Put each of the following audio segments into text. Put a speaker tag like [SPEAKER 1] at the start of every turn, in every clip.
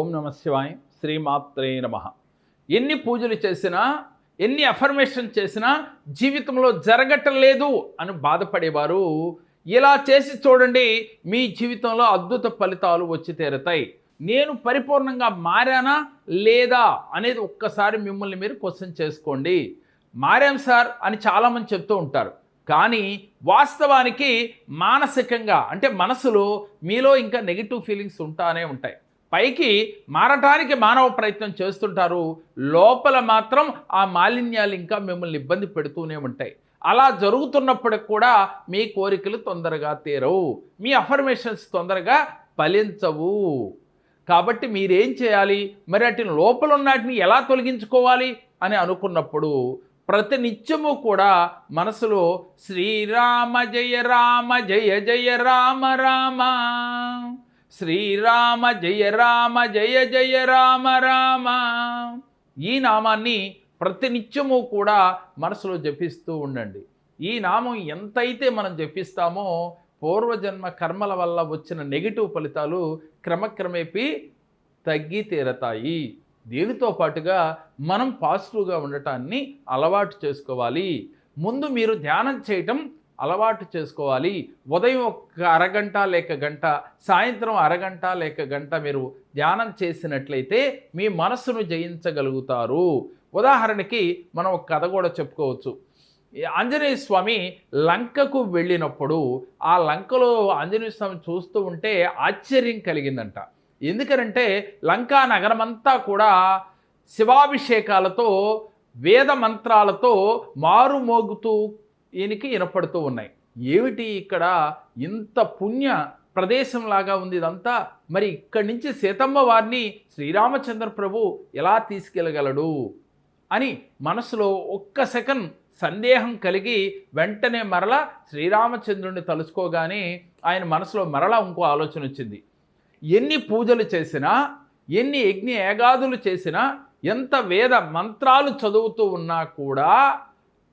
[SPEAKER 1] ఓం నమ శివాయ శ్రీమాత్రే నమ. ఎన్ని పూజలు చేసినా ఎన్ని అఫర్మేషన్ చేసినా జీవితంలో జరగటం లేదు అని బాధపడేవారు. ఇలా చేసి చూడండి మీ జీవితంలో అద్భుత ఫలితాలు వచ్చి తీరుతాయి. నేను పరిపూర్ణంగా మారానా లేదా అనేది ఒక్కసారి మిమ్మల్ని మీరు క్వశ్చన్ చేసుకోండి. మారాం సార్ అని చాలామంది చెప్తూ ఉంటారు. కానీ వాస్తవానికి మానసికంగా అంటే మనసులో మీలో ఇంకా నెగిటివ్ ఫీలింగ్స్ ఉంటానే ఉంటాయి. పైకి మారటానికి మానవ ప్రయత్నం చేస్తుంటారు. లోపల మాత్రం ఆ మాలిన్యాలు ఇంకా మిమ్మల్ని ఇబ్బంది పెడుతూనే ఉంటాయి. అలా జరుగుతున్నప్పటికి కూడా మీ కోరికలు తొందరగా తీరవు. మీ అఫర్మేషన్స్ తొందరగా ఫలించవు. కాబట్టి మీరేం చేయాలి? మరి వాటిని లోపల ఉన్నటిని ఎలా తొలగించుకోవాలి? అని అనుకున్నప్పుడు ప్రతి నిత్యము కూడా మనసులో శ్రీరామ జయ రామ జయ జయ రామ రామ శ్రీరామ జయ రామ జయ జయ రామ రామ. ఈ నామాన్ని ప్రతినిత్యము కూడా మనసులో జపిస్తూ ఉండండి. ఈ నామం ఎంతైతే మనం జపిస్తామో పూర్వజన్మ కర్మల వల్ల వచ్చిన నెగిటివ్ ఫలితాలు క్రమక్రమేపీ తగ్గి తీరతాయి. దీనితో పాటుగా మనం పాజిటివ్గా ఉండటాన్ని అలవాటు చేసుకోవాలి. ముందు మీరు ధ్యానం చేయటం అలవాటు చేసుకోవాలి. ఉదయం ఒక అరగంట లేక గంట సాయంత్రం అరగంట లేక గంట మీరు ధ్యానం చేసినట్లయితే మీ మనస్సును జయించగలుగుతారు. ఉదాహరణకి మనం ఒక కథ కూడా చెప్పుకోవచ్చు. ఆంజనేయ స్వామి లంకకు వెళ్ళినప్పుడు ఆ లంకలో ఆంజనేయ స్వామి చూస్తూ ఉంటే ఆశ్చర్యం కలిగిందంట. ఎందుకనంటే లంకా నగరమంతా కూడా శివాభిషేకాలతో వేద మంత్రాలతో మారుమోగుతూ ఈయనకి వినపడుతూ ఉన్నాయి. ఏమిటి ఇక్కడ ఇంత పుణ్య ప్రదేశంలాగా ఉంది ఇదంతా? మరి ఇక్కడి నుంచి సీతమ్మ వారిని శ్రీరామచంద్ర ప్రభు ఎలా తీసుకెళ్ళగలడు? అని మనసులో ఒక్క సెకండ్ సందేహం కలిగి వెంటనే మరల శ్రీరామచంద్రుడిని తలుచుకోగానే ఆయన మనసులో మరలా ఇంకో ఆలోచన వచ్చింది. ఎన్ని పూజలు చేసినా ఎన్ని యజ్ఞ ఏగాదులు చేసినా ఎంత వేద మంత్రాలు చదువుతూ ఉన్నా కూడా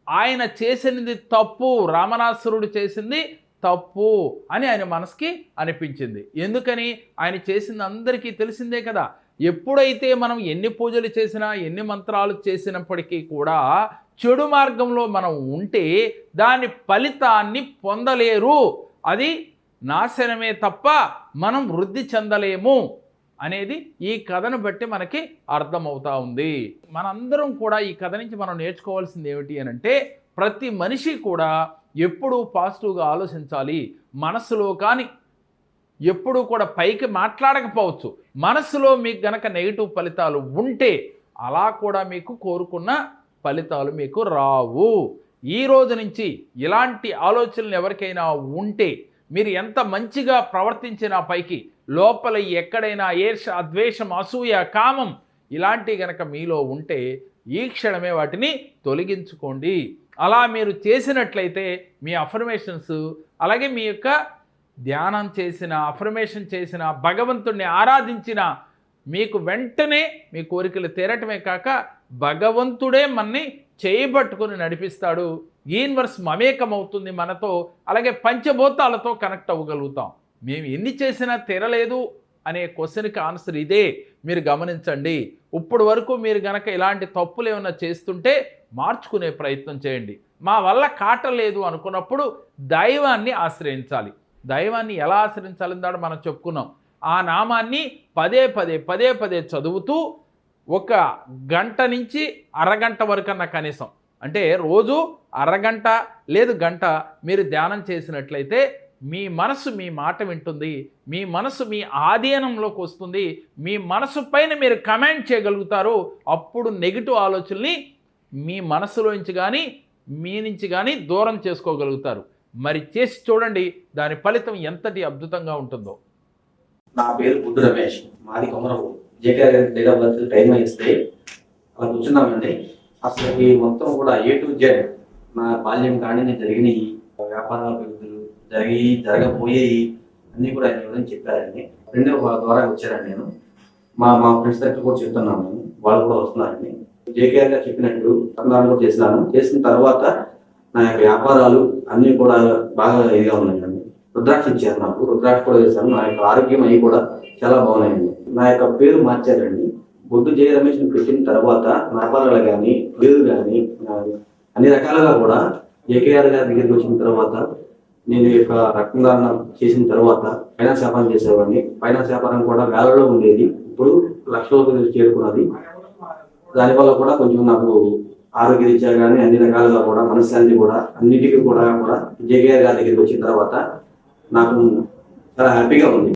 [SPEAKER 1] ఆయన చేసినది తప్పు రామనాసురుడు చేసింది తప్పు అని ఆయన మనసుకి అనిపించింది. ఎందుకని? ఆయన చేసింది అందరికీ తెలిసిందే కదా. ఎప్పుడైతే మనం ఎన్ని పూజలు చేసినా ఎన్ని మంత్రాలు చేసినప్పటికీ కూడా చెడు మార్గంలో మనం ఉంటే దాని ఫలితాన్ని పొందలేరు. అది నాశనమే తప్ప మనం వృద్ధి చెందలేము. అనేది ఈ కథను బట్టి మనకి అర్థమవుతా ఉంది. మనందరం కూడా ఈ కథ నుంచి మనం నేర్చుకోవాల్సింది ఏమిటి అని అంటే ప్రతి మనిషి కూడా ఎప్పుడూ పాజిటివ్గా ఆలోచించాలి. మనసులో కానీ ఎప్పుడూ కూడా పైకి మాట్లాడకపోవచ్చు. మనసులో మీకు గనక నెగిటివ్ ఫలితాలు ఉంటే అలా కూడా మీకు కోరుకున్న ఫలితాలు మీకు రావు. ఈ రోజు నుంచి ఇలాంటి ఆలోచనలు ఎవరికైనా ఉంటే మీరు ఎంత మంచిగా ప్రవర్తించినా పైకి లోపల ఎక్కడైనా ఏర్ష అద్వేషం అసూయ కామం ఇలాంటి గనక మీలో ఉంటే ఈ క్షణమే వాటిని తొలగించుకోండి. అలా మీరు చేసినట్లయితే మీ అఫర్మేషన్స్ అలాగే మీ యొక్క ధ్యానం చేసిన అఫర్మేషన్ చేసిన భగవంతుణ్ణి ఆరాధించిన మీకు వెంటనే మీ కోరికలు తీరటమే కాక భగవంతుడే మన్ని చేయబట్టుకుని నడిపిస్తాడు. యూనివర్స్ మమేకమవుతుంది మనతో. అలాగే పంచభూతాలతో కనెక్ట్ అవ్వగలుగుతాం. మేము ఎన్ని చేసినా తీరలేదు అనే క్వశ్చన్కి ఆన్సర్ ఇదే. మీరు గమనించండి. ఇప్పుడు వరకు మీరు గనక ఇలాంటి తప్పులు ఏమైనా చేస్తుంటే మార్చుకునే ప్రయత్నం చేయండి. మా వల్ల కాటలేదు అనుకున్నప్పుడు దైవాన్ని ఆశ్రయించాలి. దైవాన్ని ఎలా ఆశ్రయించాలని దాడు మనం చెప్పుకున్నాం. ఆ నామాన్ని పదే పదే పదే పదే చదువుతూ ఒక గంట నుంచి అరగంట వరకు అన్న కనీసం. అంటే రోజు అరగంట లేదు గంట మీరు ధ్యానం చేసినట్లయితే మీ మనసు మీ మాట వింటుంది మీ మనసు మీ ఆధీనంలోకి వస్తుంది మీ మనసు పైన మీరు కమాండ్ చేయగలుగుతారు. అప్పుడు నెగిటివ్ ఆలోచనల్ని మీ మనసులోంచి కానీ మీ నుంచి కానీ దూరం చేసుకోగలుగుతారు. మరి చేసి చూడండి దాని ఫలితం ఎంతటి అద్భుతంగా ఉంటుందో.
[SPEAKER 2] నా పేరు బుద్ధు రమేష్. మాది కొమరవూరు. జేకేఆర్ గారి డేట్ ఆఫ్ బర్త్ టైం ఇస్తే అలా కూర్చున్నామండి అసలు ఈ మొత్తం కూడా ఏ టు జెడ్ నా బాల్యం కానీ నేను జరిగినాయి వ్యాపారాల అభివృద్ధులు జరిగి జరగబోయేవి అన్ని కూడా ఆయన గురించి చెప్పారండి. ఫ్రెండ్ ద్వారా వచ్చారండి నేను. మా మా ఫ్రెండ్స్ దగ్గర కూడా చెప్తున్నాను. వాళ్ళు కూడా వస్తున్నారండి. జేకేఆర్ గారు చెప్పినట్టు సంధానం కూడా చేసినాను చేసిన తర్వాత నా యొక్క వ్యాపారాలు అన్ని కూడా బాగా ఇదిగా ఉన్నాయండి. రుద్రాక్ష ఇచ్చారు నాకు. రుద్రాక్ష కూడా చేశాను నా యొక్క ఆరోగ్యం అవి కూడా చాలా బాగున్నాయండి. నా యొక్క పేరు మార్చారండి. బొడ్డు జయ రమేష్ పెట్టిన తర్వాత వ్యాపారాలు కానీ పేరు కానీ అన్ని రకాలుగా కూడా జేకేఆర్ గారి దగ్గరికి వచ్చిన తర్వాత నేను యొక్క రక్తదానం చేసిన తర్వాత ఫైనాన్స్ వ్యాపారం చేసేవాడిని. ఫైనాన్స్ వ్యాపారం కూడా వేలలో ఉండేది. ఇప్పుడు లక్షలకు చేరుకున్నది. దానివల్ల కూడా కొంచెం నాకు ఆరోగ్య రీత్యా కానీ అన్ని రకాలుగా కూడా మనశ్శాంతి కూడా అన్నిటికీ కూడా కూడా జేకేఆర్ గారి దగ్గరికి వచ్చిన తర్వాత నాకు చాలా హ్యాపీగా ఉంది.